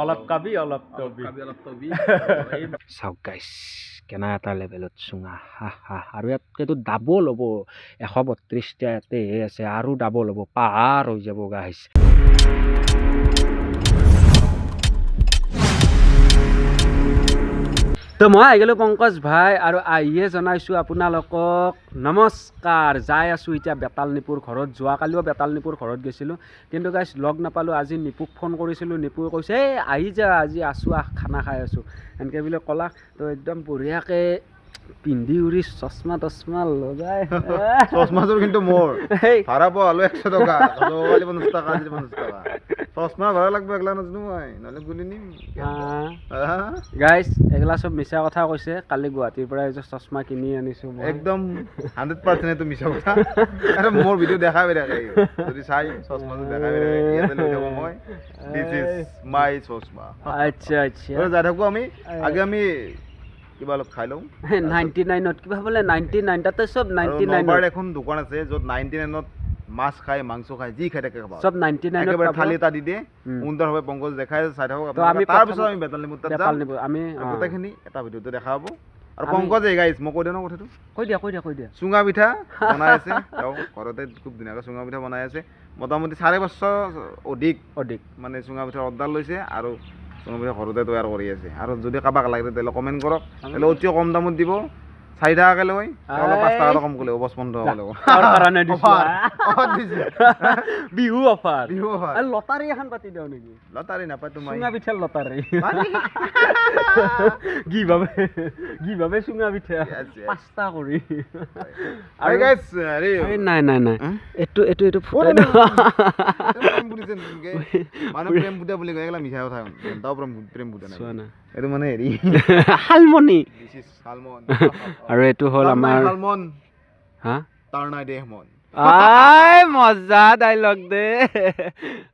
অলপ কাবি অলপ তবি চাওক গাইছ কেনা এটা লেভেলত চুঙা? হা হা আৰু ইয়াতকেতো ডাবল হ'ব। এশ বত্ৰিছটা ইয়াতেহে আছে। আৰু ডাবল হ'ব। পাহাৰ হৈ যাব গাইছ তো মই আহি গ'লোঁ পংকজ ভাই আৰু আহিয়ে জনাইছোঁ আপোনালোকক নমস্কাৰ যাই আছোঁ এতিয়া বেতাল নিপুৰ ঘৰত যোৱাকালিও বেতাল নিপুৰ ঘৰত গৈছিলোঁ। কিন্তু গাইছ লগ নাপালোঁ আজি নিপুক ফোন কৰিছিলোঁ নিপুৱে কৈছে এই আহি যা আজি আছোঁ আহ খানা খাই আছোঁ। এনেকৈ বুলি ক'লা তো একদম বঢ়িয়াকৈ পিন্ধি উৰি চশমা তচমা লগাই চশমাযোৰ কিন্তু মোৰ। এই ভাড়া পোৱা হ'লো একশ টকা। পঞ্চাছ টকা আজি পঞ্চাছ টকা। চশমা ভাড়া লাগব একলা নাজানো মই। নহ'লে গুলি নিম। হা? গাইছ এগিলা চব মিছা কথা কৈছে। কালি গুৱাহাটীৰ পৰা এযোৰ চশমা কিনি আনিছোঁ একদম হাণ্ড্ৰেড পাৰ্চেণ্ট এইটো মিছা কথা। আৰু মোৰ ভিডিঅ' দেখাই থাকে যদি চাই চশমাটো দেখাই ইয়াতে মই। দিছ ইজ মাই চশমা। আচ্ছা আচ্ছা। যাই থাকোঁ আমি। আগে আমি কিবা অলপ খাই লওঁ। নাইণ্টি নাইনত কিবা বোলে নাইণ্টি নাইন তাতে চব নাইণ্টি নাইনত এখন দোকান আছে য'ত নাইণ্টি নাইনত মাছ খাই মাংস খাই যি খাই থাকে খাবা। নাইণ্টি নাইনত একেবাৰে থালি এটা দি দিয়ে উম। সুন্দৰভাৱে পংকজ দেখাই চাই থাকক। আমি তাৰপিছত আমি বেতাল নিমুত তাত যাম। আমি গোটেইখিনি এটা ভিডিঅ'তে দেখা হ'ব আৰু পংকজ এই গাইছ মই কৈ দিওঁ ন কথাটো? কৈ দিয়া কৈ দিয়া কৈ দিয়া। চুঙা পিঠা বনাই আছে। তেওঁ ঘৰতে খুব ধুনীয়াকৈ চুঙা পিঠা বনাই আছে। মোটামুটি চাৰি বছৰ অধিক অধিক। মানে চুঙা পিঠাৰ অৰ্ডাৰ লৈছে। আৰু পিঠা ঘৰতে তৈয়াৰ কৰি আছে। আৰু যদি কাৰোবাক লাগে তেতিয়াহ'লে কমেণ্ট কৰক। তেতিয়াহ'লে অতি কম দামত দিব। চাৰি টকাকৈ লয় অলপ পাঁচ টকা কম কৰিলে পঁচপন্ন টকা ল'ব Bihu offer. Bihu offer. Lottery এখন পাতি দিওঁ নেকি? লটাৰী নাপায় তোমাৰ চুঙা পিঠাৰ লটাৰী। কি ভাবে কি ভাবে চুঙা পিঠা. পাঁচটা কৰি। আৰু গাইছ হেৰি নাই নাই নাই। এইটো এইটো এইটো ফুটাই প্ৰেম বুলিছে নেকি? মানে প্ৰেম বুটা বুলি কয় এইগিলা মিছা কথা প্ৰেম বুটা নাই। এইটো মানে হেৰি। শালমণি। Salmon. আৰু এইটো হ'ল আমাৰ হা? তাৰ নাই দেহমন। আই মজা ডাইলগ দে।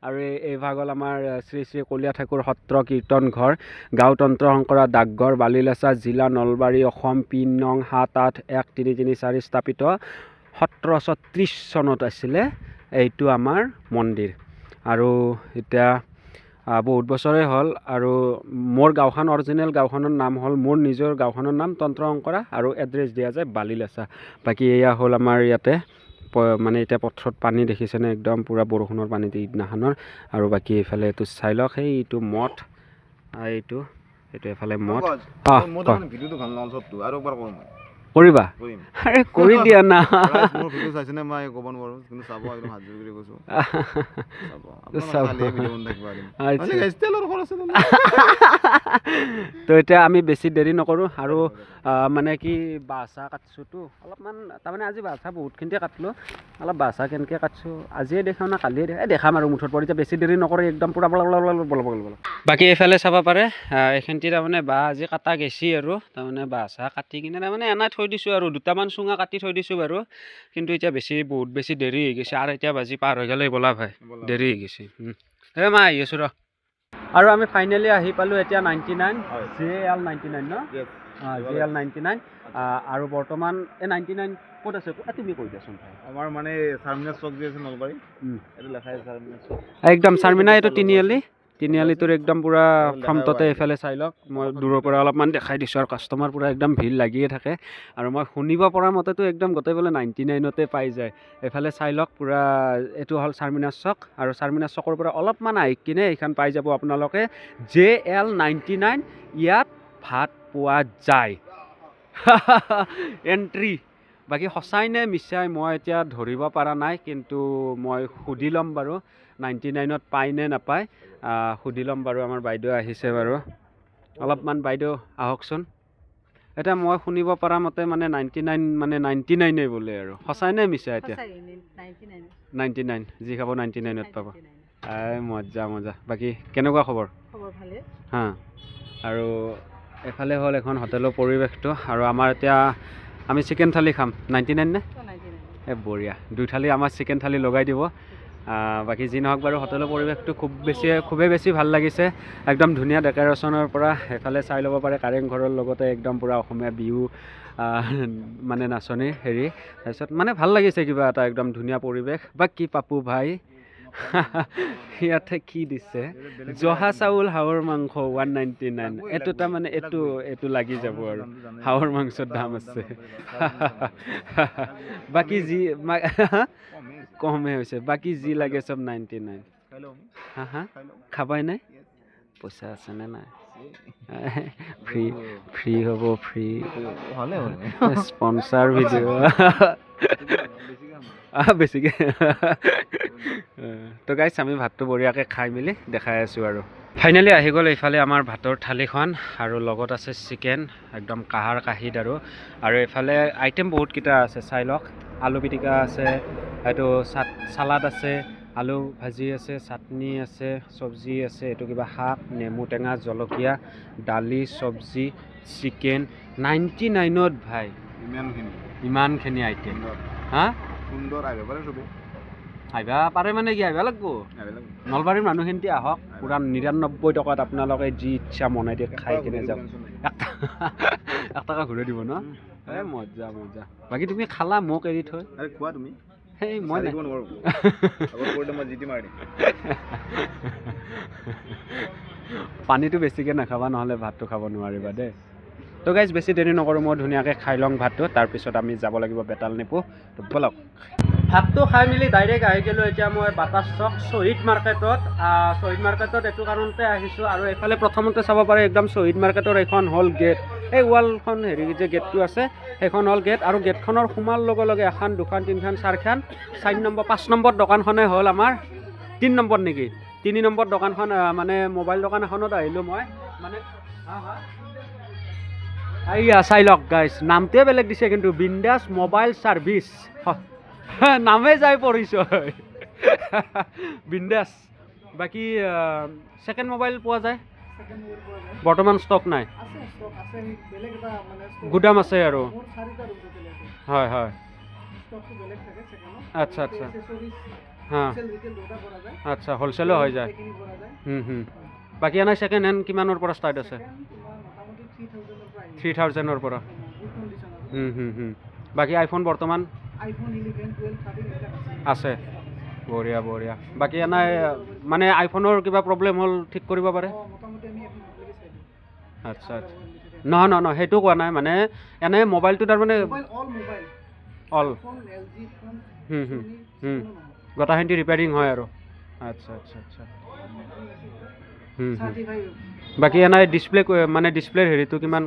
আৰু এই- এই হ'ল আমাৰ শ্ৰী শ্ৰী কলীয়া ঠাকুৰ সত্ৰ কীৰ্তন ঘৰ। গাঁও তন্ত্ৰ শংকৰা ডাকঘৰ বালিলেচা জিলা নলবাৰী অসম পিন নং সাত আঠ এক তিনি তিনি চাৰি স্থাপিত। সোতৰশ ত্ৰিছ চনত আছিলে। এইটো আমাৰ মন্দিৰ। আৰু এতিয়া বহুত বছৰে হ'ল আৰু মোৰ গাঁওখন অৰিজিনেল গাঁওখনৰ নাম হ'ল মোৰ নিজৰ গাঁওখনৰ নাম তন্ত্ৰ শংকৰা আৰু এড্ৰেছ দিয়া যায় বালিলেচা। বাকী এয়া হ'ল আমাৰ ইয়াতে মানে এতিয়া পথাৰত পানী দেখিছেনে একদম পূৰা বৰষুণৰ পানী ইদিনাখনৰ। আৰু বাকী এইফালে এইটো চাই লওক সেই এইটো মঠ এইটো এইটো এফালে মঠ। পংকজ, কৰিবা? আৰে কৰি দিয়া না। আচ্ছা। নহয়। তো এতিয়া আমি বেছি দেৰি নকৰোঁ আৰু মানে কি বাঁহ চাহ কাটছোঁতো অলপমান তাৰমানে আজি বাঁহ চাহ বহুতখিনিতে কাটলোঁ। অলপ বাঁহ চাহ কেনেকৈ কাটছোঁ আজিয়ে দেখাওঁ না কালিয়ে দেখা দেখাম আৰু মুঠত পৰি এতিয়া বেছি দেৰি নকৰি একদম পূৰা বাকী এইফালে চাব পাৰে আহ, এইখিনিতে তাৰমানে বাঁহ আজি কাটা গেছি আৰু তাৰমানে বাঁহ চাহ কাটি কিনে তাৰমানে এনাই থৈ দিছোঁ আৰু দুটামান চুঙা কাটি থৈ দিছোঁ বাৰু কিন্তু এতিয়া বেছি বহুত বেছি দেৰি হৈ গৈছে আৰু এতিয়া বাজি পাৰ হৈ গ'লে বলা ভাই দেৰি হৈ গৈছে। এ মা আহি আছোঁ ৰ। আৰু আমি ফাইনেলি আহি পালোঁ এতিয়া ninety nine. J L ninety nine ন. জি এল নাইণ্টি নাইন আৰু বৰ্তমান এই নাইণ্টি নাইন ক'ত আছে? তুমি কৈ দিয়াচোন আমাৰ মানে চাৰমিনাৰ চক যে আছে নলবাৰী। এইটো লেখাই আছে চক। একদম চাৰমিনা এইটো তিনিআলি। তিনিআলিটোৰ একদম পূৰা ফ্ৰণ্টতে এইফালে চাই লওক। মই দূৰৰ পৰা অলপমান দেখাই দিছোঁ আৰু কাষ্টমাৰ পূৰা একদম ভিৰ লাগিয়ে থাকে। আৰু মই শুনিব পৰা মতেতো একদম গোটেই বোলে নাইণ্টি নাইনতে পাই যায়। এইফালে চাই লওক পূৰা এইটো হ'ল চাৰমিনাৰ চক আৰু চাৰমিনাৰ চকৰ পৰা অলপমান আহি কিনে এইখন পাই যাব আপোনালোকে। জে এল নাইণ্টি নাইন ইয়াত ভাত পোৱা যায়। এণ্ট্ৰি বাকী সঁচাই নে মিছাই মই এতিয়া ধৰিব পৰা নাই কিন্তু মই সুধি ল'ম বাৰু। নাইণ্টি নাইনত পায় নে নাপায় সুধি ল'ম বাৰু আমাৰ বাইদেউ আহিছে বাৰু। অলপমান বাইদেউ আহকচোন। এতিয়া মই শুনিব পৰা মতে মানে নাইণ্টি নাইন মানে নাইণ্টি নাইনে বোলে আৰু। সঁচাই নে মিছা এতিয়া? নাইণ্টি নাইন যি খাব নাইণ্টি নাইনত পাব। আই মজা মজা। বাকী কেনেকুৱা খবৰ? হা আৰু এফালে হ'ল এখন হোটেলৰ পৰিৱেশটো আৰু আমাৰ এতিয়া আমি চিকেন থালি খাম। নাইণ্টি নাইন নে এই বঢ়িয়া। দুই থালি আমাৰ চিকেন থালি লগাই দিব। বাকী যি নহওক বাৰু হোটেলৰ পৰিৱেশটো খুব বেছি খুবেই বেছি ভালো লাগিছে। একদম ধুনীয়া ডেক'ৰেশ্যনৰ পৰা এফালে চাই ল'ব পাৰে। কাৰেংঘৰৰ লগতে একদম পূৰা অসমীয়া বিহু মানে নাচনী হেৰি। তাৰপিছত মানে ভালো লাগিছে কিবা এটা একদম ধুনীয়া পৰিৱেশ। বা কি পাপু ভাই? ইয়াতে কি দিছে? জহা চাউল হাঁহৰ মাংস ওৱান নাইণ্টি নাইন এইটো তাৰমানে এইটো এইটো লাগি যাব আৰু। হাঁহৰ মাংসৰ দাম আছে। বাকী যি কমে হৈছে। বাকী যি লাগে চব নাইণ্টি নাইন হা হা? খাবাই নাই পইচা আছেনে নাই? ফ্ৰী ফ্ৰী হ'ব ফ্ৰী। স্পনচাৰ ভিডিঅ' বেছিকৈ। তো গাইছ আমি ভাতটো বঢ়িয়াকৈ খাই মেলি দেখাই আছোঁ আৰু। ফাইনেলি আহি গ'ল এইফালে আমাৰ ভাতৰ থালিখন আৰু লগত আছে চিকেন একদম কাহাৰ কাঁহীত আৰু। আৰু এইফালে আইটেম বহুতকেইটা আছে চাই লওক। আলু পিটিকা আছে এইটো চাট চালাড আছে আলু ভাজি আছে চাটনি আছে চব্জি আছে এইটো কিবা শাক নেমু টেঙা জলকীয়া দালি চব্জি চিকেন নাইণ্টি নাইনত ভাই। ইমানখিনি। ইমানখিনি আইটেম হা? সুন্দৰ আহিব পাৰে চবেই। আহিবা পাৰে মানে কি আহিবা লাগিব? নলবাৰীৰ মানুহখিনি আহক পূৰা নিৰান্নব্বৈ টকাত আপোনালোকে যি ইচ্ছা মনাই দিয়ে খাই কিনে যাওক। এক টকা ঘূৰাই দিব ন? এই মজা মজা। বাকী তুমি খালা মোক এৰি থৈ? খোৱা তুমি? সেই মই পানীটো বেছিকৈ নাখাবা নহ'লে ভাতটো খাব নোৱাৰিবা দেই। তো গাইজ বেছি দেৰি নকৰোঁ মই ধুনীয়াকৈ খাই লওঁ ভাতটো। তাৰপিছত আমি যাব লাগিব বেতাল নিপো। তো ব'লক। ভাতটো খাই মেলি ডাইৰেক্ট আহি গ'লোঁ এতিয়া মই বাটাছ চক শ্বহীদ মাৰ্কেটত শ্বহীদ মাৰ্কেটত এইটো কাৰণতে আহিছোঁ আৰু এইফালে প্ৰথমতে চাব পাৰে একদম শ্বহীদ মাৰ্কেটৰ এইখন হ'ল গেট এই ৱালখন হেৰি যে গেটটো আছে, সেইখন হ'ল গেট আৰু গেটখনৰ সোমাৰ লগে লগে এখন, দুখন, তিনিখন, চাৰিখন, চাৰি নম্বৰ, পাঁচ নম্বৰ দোকানখনে হ'ল আমাৰ তিনি নম্বৰ নেকি? তিনি নম্বৰ দোকানখন মানে মোবাইল দোকান এখনত আহিলোঁ মই। মানে হা চাই লওক গাইছ নামটোৱে বেলেগ দিছে কিন্তু বিন্দাছ মোবাইল ছাৰ্ভিচ নামে যাই পৰিচয়। বিন্দাস। বাকী ছেকেণ্ড মোবাইল পোৱা যায়? বৰ্তমান ষ্টক নাই। গুদাম আছে আৰু। হয় হয়। আচ্ছা আচ্ছা। হা। আচ্ছা হ'লচেলো হৈ যায়। হুম হুম। বাকী এনে ছেকেণ্ড হেণ্ড কিমানৰ পৰা ষ্টাৰ্ট আছে? থ্ৰী থাউজেণ্ডৰ পৰা হুম হুম হুম। বাকী আইফোন বৰ্তমান? আছে। বঢ়িয়া বঢ়িয়া। বাকী এনে মানে আইফোনৰ কিবা প্ৰব্লেম হ'ল ঠিক কৰিব পাৰে? আচ্ছা আচ্ছা। নহয় নহয় নহয় সেইটো কোৱা নাই। মানে এনে মোবাইলটো তাৰমানে অল গোটাখিনি ৰিপেয়াৰিং হয় আৰু। আচ্ছা আচ্ছা আচ্ছা। বাকী এনে ডিছপ্লে মানে ডিছপ্লেৰ হেৰিটো কিমান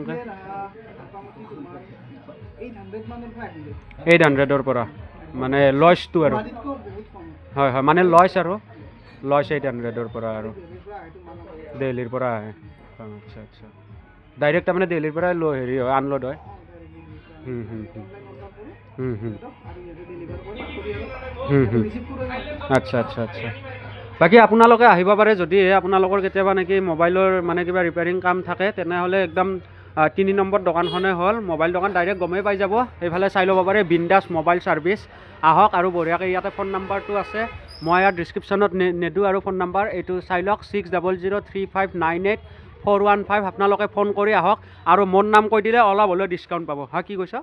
এইট হাণ্ড্ৰেডৰ পৰা। মানে লয়ছটো আৰু। হয় হয় মানে লয়ছ আৰু। লয়ছ এইট হাণ্ড্ৰেডৰ পৰা আৰু। দিল্লীৰ পৰা আহে। আচ্ছা আচ্ছা। ডাইৰেক্ট তাৰমানে দিল্লীৰ পৰাই লৈ হেৰি হয় আনলোড হয়। আচ্ছা আচ্ছা আচ্ছা। বাকী আপোনালোকে আহিব পাৰে যদি। আপোনালোকৰ কেতিয়াবা নেকি মোবাইলৰ মানে কিবা ৰিপেয়াৰিং কাম থাকে, তেনেহ'লে একদম তিনি নম্বৰ দোকানখনে হ'ল। মোবাইল দোকান ডাইৰেক্ট গমেই পাই যাব। এইফালে চাই ল'ব পাৰে বিন্দাছ মোবাইল ছাৰ্ভিচ আহক আৰু বঢ়িয়াকৈ ইয়াতে ফোন নাম্বাৰটো আছে। মই ইয়াত ডিছক্ৰিপশ্যনত নেদোঁ আৰু ফোন নাম্বাৰ এইটো চাই লওক six double zero' three five nine eight four one five আপোনালোকে ফোন কৰি আহক। আৰু মোৰ নাম কৈ দিলে অলপ হ'লেও ডিছকাউণ্ট পাব। হা কি কৈছ?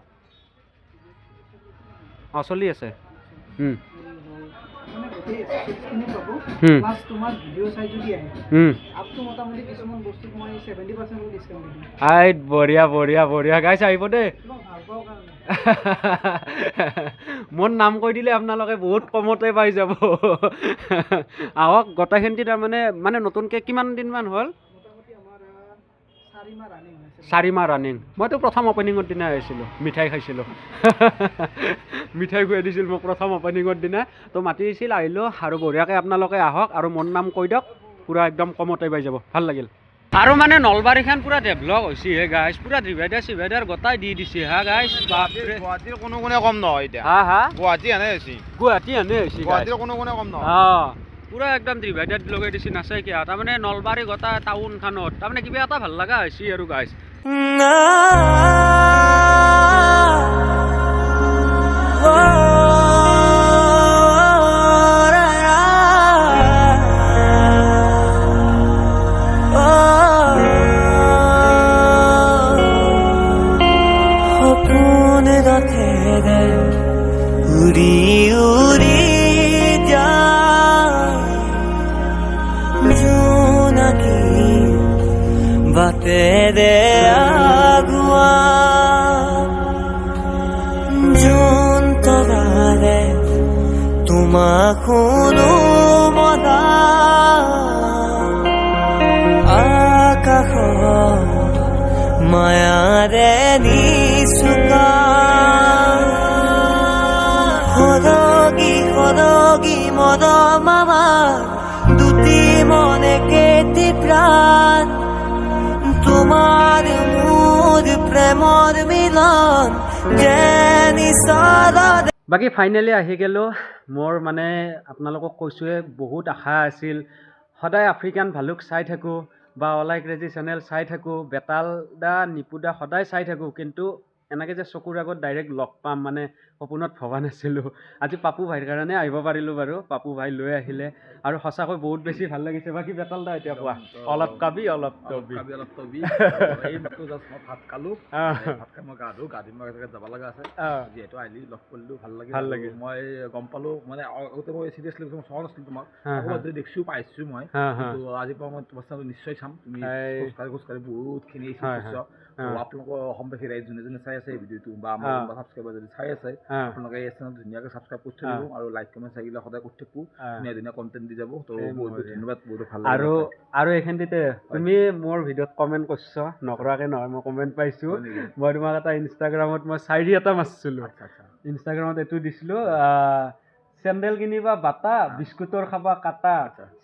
অঁ চলি আছে। হুম হুম। প্লাছ তোমাৰ ভিডিঅ' চাই যদি আহে হুম। আপটো মোটামুটি কিছুমান বস্তু মই ছেভেণ্টি পাৰ্চেণ্ট ডিছকাউণ্ট দিম আই বঢ়িয়া বঢ়িয়া বঢ়িয়া। গাইছ আহিব দেই মোৰ নাম কৈ দিলে আপোনালোকে বহুত কমতে পাই যাব। আহক গোটেইখিনি তাৰমানে মানে নতুনকৈ কিমান দিনমান হ'ল? মোটামুটি আমাৰ চাৰি মাহ ৰানিং মইতো প্ৰথম অপেনিঙৰ দিনা আহিছিলোঁ মিঠাই খাইছিলোঁ। মিঠাই খুৱাই দিছিল মোক প্ৰথম অপেনিঙৰ দিনা। তো মাতি দিছিল আহিলোঁ আৰু বঢ়িয়াকৈ আপোনালোকে আহক আৰু মোৰ নাম কৈ দিয়ক পূৰা একদম কমতে পাই যাব। ভালো লাগিল। আৰু মানে নলবাৰীখন পূৰা ডেভলপ হৈছে হে গাইছ পূৰা ডিভাইডাৰ চিভাইডাৰ গোটাই দি দিছে হা বাপৰে। গুৱাহাটীৰ কোনো গুণে কম নহয় এতিয়া। হা হা? গুৱাহাটী এনে হৈছে গুৱাহাটী হেনে হৈছে গুৱাহাটীৰ কোনো গুণে কম নহয়। পুৰা একদম ডিভাইডাৰ লগাই দিছে নাচাই কিয়া। তাৰমানে নলবাৰী গোটা টাউনখনত তাৰমানে কিবা এটা ভালো লগা হৈছে আৰু গাইছ সপোন বাটেৰে আগুৱা যোন তৰাৰে তোমাক শুনো মনা আকাশ মায়াৰে নিচুকা সৰগী সৰগী মদ মামা, দুটি মনে কেটি প্ৰাণ প্ৰেমৰ মিলন যে নিচাৰা বাকী ফাইনেলি আহি গ'লোঁ। মোৰ মানে আপোনালোকক কৈছোঁৱে বহুত আশা আছিল। সদায় আফ্ৰিকান ভালুক চাই থাকোঁ বা অলাই ক্ৰেজি চেনেল চাই থাকোঁ বেতাল দা নিপু দা সদায় চাই থাকোঁ কিন্তু এনেকৈ যে চকুৰ আগত ডাইৰেক্ট লগ পাম মানে সপোনত ভবা নাছিলোঁ। আজি পাপু ভাইৰ কাৰণে আহিব পাৰিলোঁ বাৰু। পাপু ভাই লৈ আহিলে। আৰু সঁচাকৈ বহুত বেছি ভাল লাগিছে। বাকী বেতাল দা এতিয়া কোৱা? অলপ কাবি অলপ কবি। কাবি অলপ তবি মই ভাত খালোঁ। ভাত খাই মই গা ধুওঁ গা ধুই মই এজেগাত যাব লগা আছে। যিহেতু আহিলি লগ কৰিলোঁ ভাল লাগিল ভাল লাগিল। মই গম পালোঁ মানে আগতে মই চিৰিয়াছলি মই চোৱা নাছিলোঁ তোমাক। দেখিছোঁ পাইছোঁ মই। আজিৰ পৰা মই তোমাৰ চেনেল নিশ্চয় চাম। তুমি খোজকাঢ়ি খোজকাঢ়ি বহুতখিনি। আপোনালোকৰ অসমবাসী ৰাইজ যোনে যোনে চাই আছে এই ভিডিঅ'টো বা আমাৰ ছাবস্ক্ৰাইবাৰ যদি চাই আছে আপোনালোকে এই চেনেল ধুনীয়াকৈ ছাবস্ক্ৰাইব কৰি হা। থাকিব আৰু লাইক কমেণ্ট চাইগিলে সদায় কৰি থাকিব। ধুনীয়া ধুনীয়া কণ্টেণ্ট দি যাব। তো বহুত বহুত। ধন্যবাদ। বহুত ভাল আৰু লাগিল আৰু এইখিনিতে তুমি মোৰ ভিডিঅ'ত কমেণ্ট কৰিছ। নকৰাকে নহয় মই কমেণ্ট পাইছোঁ? মই তোমাক এটা ইনষ্টাগ্ৰামত মই চাইৰি এটা মাৰিছিলোঁ ইনষ্টাগ্ৰামত এইটো দিছিলোঁ চেণ্ডেল কিনিবা বাটা বিস্কুটৰ খাবা কাটা।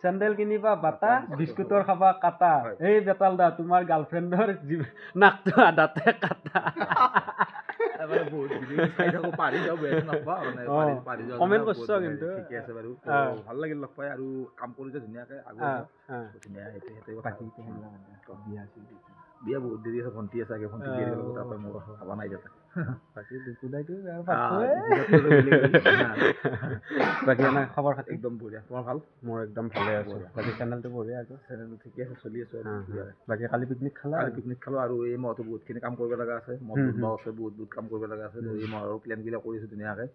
চেণ্ডেল কিনিবা বাটা বিস্কুটৰ খাবা। কাটা। এই বেতাল দা তোমাৰ গাৰ্লফ্ৰেণ্ডৰ নাকটো আদাতে কাটা। মানে বহুত ভিডিঅ' চাই থাকো যাওঁ বেয়া নাপাওঁ মানে যাওঁ বহুত কৰিছ কিন্তু। ঠিকে আছে বাৰু। ভাল লাগিল লগ পাই আৰু কাম কৰিছে ধুনীয়াকৈ। ধুনীয়া সেইটো কথা। বিয়া বহুত দেৰি আছে ভণ্টি আছে আগে ভণ্টি বিয়া দিব লাগিব তাৰপৰা মোৰ ভাবা নাই যাতে বাকী দুকুদাইটো আৰু আহ, পাতোৱে। বিৰাট বেলেগ বেলেগ। বাকী এনে খবৰ খাতি? একদম বঢ়িয়া। তোমাৰ ভাল? মোৰ একদম ভালে আছোঁ। বাকী চেনেলটো বঢ়িয়া আছে চেনেলটো ঠিকে আছে চলি আছোঁ আৰু। হা, হা। ধুনীয়াকৈ। বাকী কালি পিকনিক খালা? আৰু পিকনিক খালোঁ আৰু এই মাহতো বহুতখিনি কাম কৰিব লগা আছে। বনোৱা আছে বহুত বহুত কাম কৰিব লগা আছে। এই মাহৰ প্লেনবিলাক কৰিছোঁ ধুনীয়াকৈ।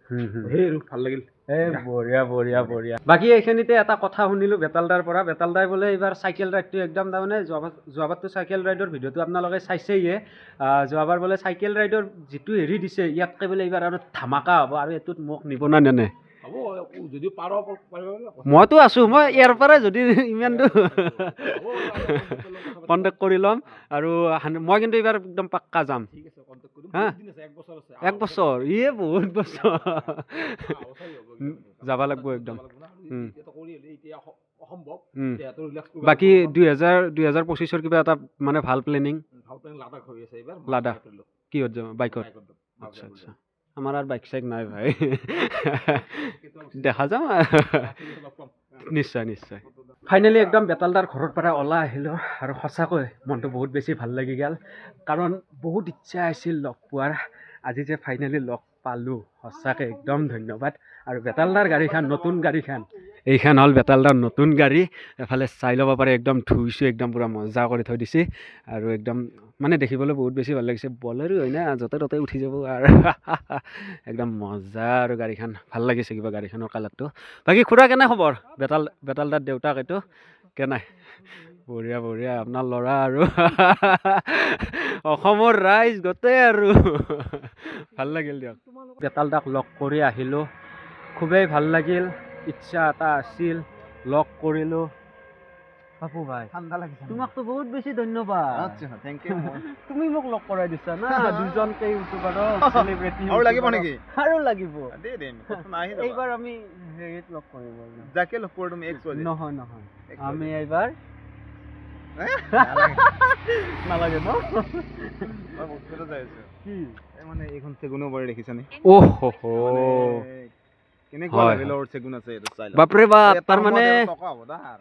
সেই আৰু ভাল লাগিল। এই বঢ়িয়া বঢ়িয়া বঢ়িয়া। বাকী এইখিনিতে এটা কথা শুনিলোঁ বেতালদাৰ পৰা। বেতালদাই বোলে এইবাৰ চাইকেল ৰাইডটো একদম তাৰমানে যোৱাবাৰ যোৱাবাৰতো চাইকেল ৰাইডৰ ভিডিঅ'টো আপোনালোকে চাইছেয়ে আহ, যোৱাবাৰ বোলে চাইকেল ৰাইডৰ যিটো এইটো হেৰি দিছে ইয়াতকে বোলে এইবাৰ আৰু ধামাকা হ'ব আৰু এইটোত মোক নিব না নেনে মইতো আছোঁ মই ইয়াৰ পৰাই যদি ইমানটো কণ্টেক্ট কৰি ল'ম আৰু মই কিন্তু এইবাৰ একদম পাক্কা যাম এক বছৰ ইয়ে বহুত বছৰ যাব লাগিব একদম বাকী দুই হাজাৰ দুই হাজাৰ পঁচিছৰ কিবা এটা মানে ভাল প্লেনিং লাডাখ কিহত যাম বাইকত। আচ্ছা আচ্ছা। আমাৰ আৰু বাইক চাইক নাই ভাই। দেখা যাম। নিশ্চয় নিশ্চয়। ফাইনেলি একদম বেতালদাৰ ঘৰৰ পৰা ওলাই আহিলোঁ আৰু সঁচাকৈ মনটো বহুত বেছি ভাল লাগি গ'ল। কাৰণ বহুত ইচ্ছা আছিল লগ পোৱাৰ। আজি যে ফাইনেলি লগ পালোঁ সঁচাকৈ একদম ধন্যবাদ। আৰু বেতালদাৰ গাড়ীখন নতুন গাড়ীখন এইখন হ'ল বেতালদাৰ নতুন গাড়ী। এফালে চাই ল'ব পাৰে একদম ধুইছোঁ একদম পূৰা মজা কৰি থৈ দিছে। আৰু একদম মানে দেখিবলৈ বহুত বেছি ভাল লাগিছে। বলেৰো হয় না য'তে ত'তে উঠি যাব আৰু একদম মজা আৰু গাড়ীখন। ভাল লাগিছে কিবা গাড়ীখনৰ কালাৰটো। বাকী খুৰা কেনে খবৰ? বেতাল বেতালদাৰ দেউতাক এইটো? কেনে? বঢ়িয়া বঢ়িয়া। আপোনাৰ ল'ৰা আৰু? অসমৰ ৰাইজ গোটেই আৰু। ভাল লাগিল দিয়ক। বেতালদাক লগ কৰি আহিলোঁ। খুবেই ভাল লাগিল। ইচ্ছা এটা আছিল লগ কৰিলোঁ। পাপু ভাই। ঠাণ্ডা লাগিছে তোমাকতো বহুত বেছি ধন্যবাদ। আচ্ছা থেংক ইউ তুমি মোক লগ কৰাই দিছা না দুজনকে ইউটিউবাৰক চেলিব্ৰিটি আৰু লাগিব নেকি? আৰু লাগিব। দে নাই ৰ'বা। এইবাৰ আমি হেৰিত লগ কৰিব যাকে লগ কৰোঁ তুমি এক্স ৱাই নহয় নহয়। আমি এইবাৰ নালাগে। ন? মই কি? মানে এইখন চেগুনো বাৰী দেখিছানে? অহ হ। মানে বাপৰে বাপ তাৰমানে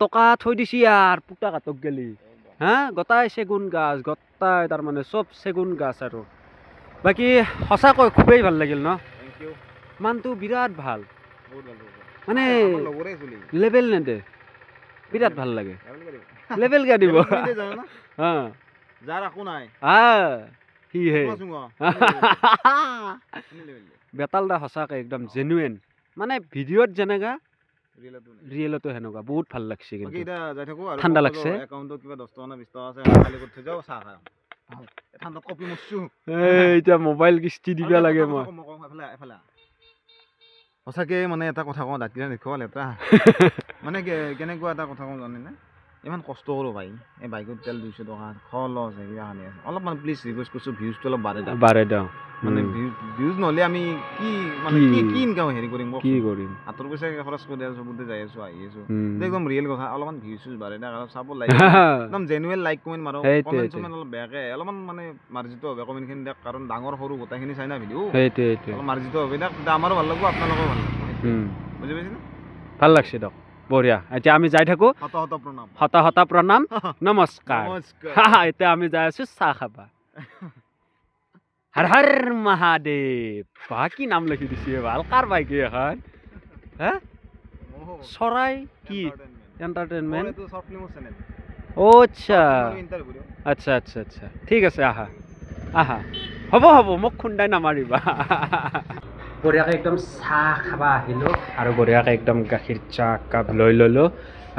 টকা থৈ দিছি ইয়াৰ পুতা কাটক গেলি। হা গোটাই চেগুন গাছ গোটাই তাৰমানে চব চেগুন গাছ আৰু। বাকী সঁচাকৈ খুবেই ভালো লাগিল ন. মানুহটো বিৰাট ভালো। মানে লেবেল নেদে। বিৰাট ভালো লাগে। লেভেল কৰি দিব। হা। যাৰ একো নাই। আ সি হে। বেতাল দা সঁচাকৈ একদম জেনুৱেন মানে ভিডিঅ'ত যেনেকা ৰিয়েলতো সেনেকুৱা বহুত ভালো লাগছে কিন্তু। ঠাণ্ডা লাগছে? এতিয়া মোবাইল কিস্তি দিব লাগে মই। সঁচাকে মানে এটা কথা কওঁ দাঁতিৰে দেখুৱা লেতেৰা। মানে কে- কেনেকুৱা এটা কথা কওঁ জানেনে? ইমান কষ্ট কৰোঁ ভাই। এই বাইকত তেল দুইশ টকা কিবা খালি আছে। অলপ মানে প্লিজ ৰিকুৱেষ্ট কৰিছোঁ ভিউজটো অলপ বাঢ়ে দাম বাৰে দিওঁ মানে ভিউজ ভিউজ নহ'লে আমি কি মানে কি- কি ইনকাম হেৰি কৰিম কি কৰিম? হাতৰ পইচা খৰচ কৰি আছোঁ বুদ্ধি যাই আছোঁ আহি আছোঁ। একদম ৰিয়েল কথা অলপমান ভিউজ চিউজ বাঢ়ে না কাৰণ চাব লাগে। একদম জেনুৱেল লাইক কমেণ্ট মাৰক কমেণ্ট চমেণ্ট অলপ বেয়াকে অলপমান মানে মাৰ্জিত হবে কমেণ্টখিনি দিয়ক কাৰণ ডাঙৰ সৰু গোটেইখিনি চাই না ভিডিঅ' অলপ মাৰ্জিত হবে দিয়ক তেতিয়া আমাৰো ভালো লাগব আপোনালোকেও ভালো লাগব বুজি পাইছেনে? ভালো লাগছে দিয়ক। বঢ়িয়া। এতিয়া আমি যাই থাকো। হতা হতা প্ৰণাম। নমস্কাৰ। এতিয়া আমি যাই আছো চাহ খাবা। হৰ হৰ মহাদেৱ। বা কি নাম লিখি দিছে ভালো কাৰ বাইক এখন। হা? চৰাই কি? এণ্টাৰটেইনমেণ্ট অ' আচ্ছা। আচ্ছা আচ্ছা আচ্ছা। ঠিক আছে আহা। আহা। হ'ব হ'ব মোক খুন্দাই নামাৰিবা। বঢ়িয়াকৈ একদম চাহ খাবা আহিলোঁ। আৰু বঢ়িয়াকৈ একদম গাখীৰ চাহ কাপ লৈ ল'লোঁ।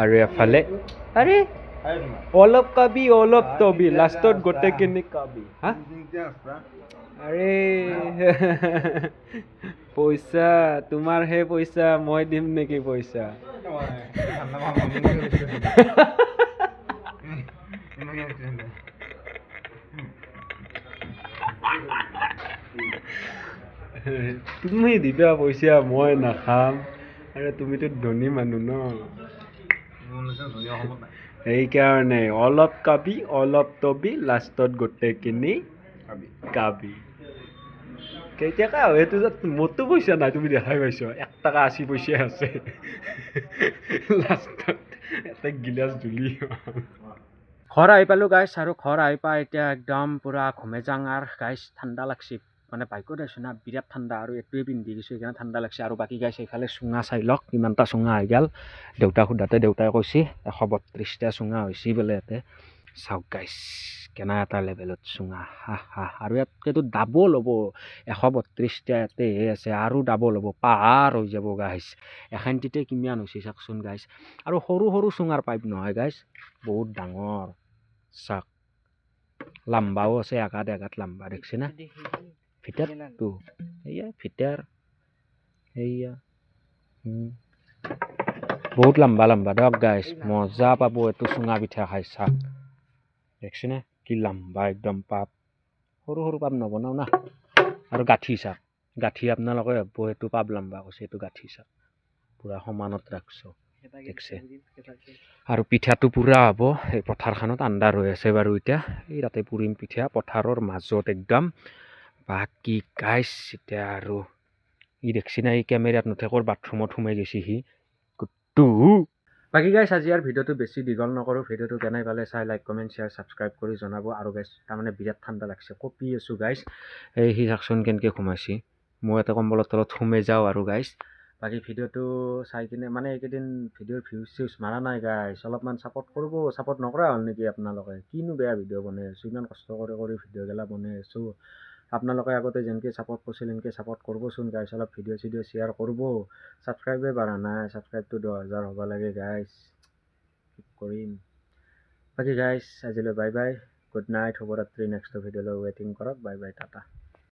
আৰু এফালে আৰে অলপ কাবি অলপ তবি লাষ্টত গোটেইখিনি কাবি। হা? আৰে পইচা তোমাৰ হে পইচা মই দিম নেকি পইচা? তুমি দিবা পইচা মই নাখাম। আৰে তুমিতো ধনী মানুহ ন। সেইকাৰণে অলপ কাবি অলপ তবি লাষ্টত গোটেইখিনি কাবি। কেইটকা হয় সেইটো মোৰতো পইচা নাই তুমি দেখাই পাইছ। এক টকা আশী পইচা আছে। লাষ্টত এটা গিলাচ ধুলি ঘৰ আহি পালোঁ গাইছ আৰু ঘৰ আহি পাই এতিয়া একদম পূৰা ঘুমে যাং আৰু গাইছ ঠাণ্ডা লাগছে। মানে বাইকত আছোঁ না বিৰাট ঠাণ্ডা আৰু এইটোৱে পিন্ধি গৈছোঁ সেইকাৰণে ঠাণ্ডা লাগছে। আৰু বাকী গাইছ এইফালে চুঙা চাই লওক কিমানটা চুঙা আহি গ'ল। দেউতাক সোধাতে দেউতাই কৈছে এশ বত্ৰিছটা চুঙা হৈছে বোলে ইয়াতে। চাওক গাইছ কেনে এটা লেভেলত চুঙা হা হা আৰু ইয়াতকেতো ডাবল হ'ব এশ বত্ৰিছটা ইয়াতেহে আছে আৰু ডাবল হ'ব পাহাৰ হৈ যাব গাইছ। এখানটিতে কিমান হৈছে চাওকচোন গাইছ। আৰু সৰু সৰু চুঙাৰ পাইপ নহয় গাইছ বহুত ডাঙৰ চাওক। লাম্বাও আছে একাত একাত লাম্বা দেখছে না? ভিতৰটো এয়া ভিতৰ এয়া। বহুত লম্বা লম্বা দিয়ক গাইছ মজা পাব এইটো চুঙা পিঠা খাই চাওক দেখছেনে কি লম্বা একদম পাপ সৰু সৰু পাপ নবনাও না আৰু গাঁঠি চাওক গাঁঠি আপোনালোকে ভাবিব এইটো পাপ লম্বা কৈছে এইটো গাঁঠি চাওক পূৰা সমানত ৰাখছোঁ দেখছে আৰু পিঠাটো পূৰা হ'ব এই পথাৰখনত আন্ধাৰ হৈ আছে বাৰু এতিয়া এই তাতে পুৰিম পিঠা পথাৰৰ মাজত একদম বাকী গাইছ এতিয়া আৰু। ই দেখছি না এই কেমেৰাত নুঠে ক'ৰ বাথৰুমত সোমাই গৈছে সি। কুটু বাকী গাইছ আজি আৰু ভিডিঅ'টো বেছি দীঘল নকৰোঁ। ভিডিঅ'টো কেনে পালে চাই লাইক কমেণ্ট শ্বেয়াৰ ছাবস্ক্ৰাইব কৰি জনাব। আৰু গাইছ তাৰমানে বিৰাট ঠাণ্ডা লাগছে কঁপি আছোঁ গাইছ এই সি চাওকচোন কেনেকৈ সোমাইছে? মই এটা কম্বলৰ তলত সোমাই যাওঁ আৰু গাইছ বাকী ভিডিঅ'টো চাই কিনে মানে এইকেইদিন ভিডিঅ'ৰ ভিউজ চিউজ মাৰা নাই গাইছ অলপমান ছাপৰ্ট কৰিব ছাপৰ্ট নকৰা হ'ল নেকি আপোনালোকে? কিনো বেয়া ভিডিঅ' বনাই আছোঁ ইমান কষ্ট কৰি কৰি ভিডিঅ'গিলা বনাই আছোঁ। আপোনালোকে আগতে যেনেকৈ ছাপৰ্ট কৰিছিল এনেকৈ ছাপৰ্ট কৰিবচোন গাইছ অলপ ভিডিঅ' চিডিঅ' শ্বেয়াৰ কৰিব। ছাবস্ক্ৰাইবে বাঢ়া নাই ছাবস্ক্ৰাইবটো দহ হাজাৰ হ'ব লাগে গাইছ কি কৰিম? বাকী গাইছ আজিলৈ বাই বাই গুড নাইট শুভৰাত্ৰি নেক্সট ভিডিঅ'লৈ ৱেইটিং কৰক। Bye bye tata.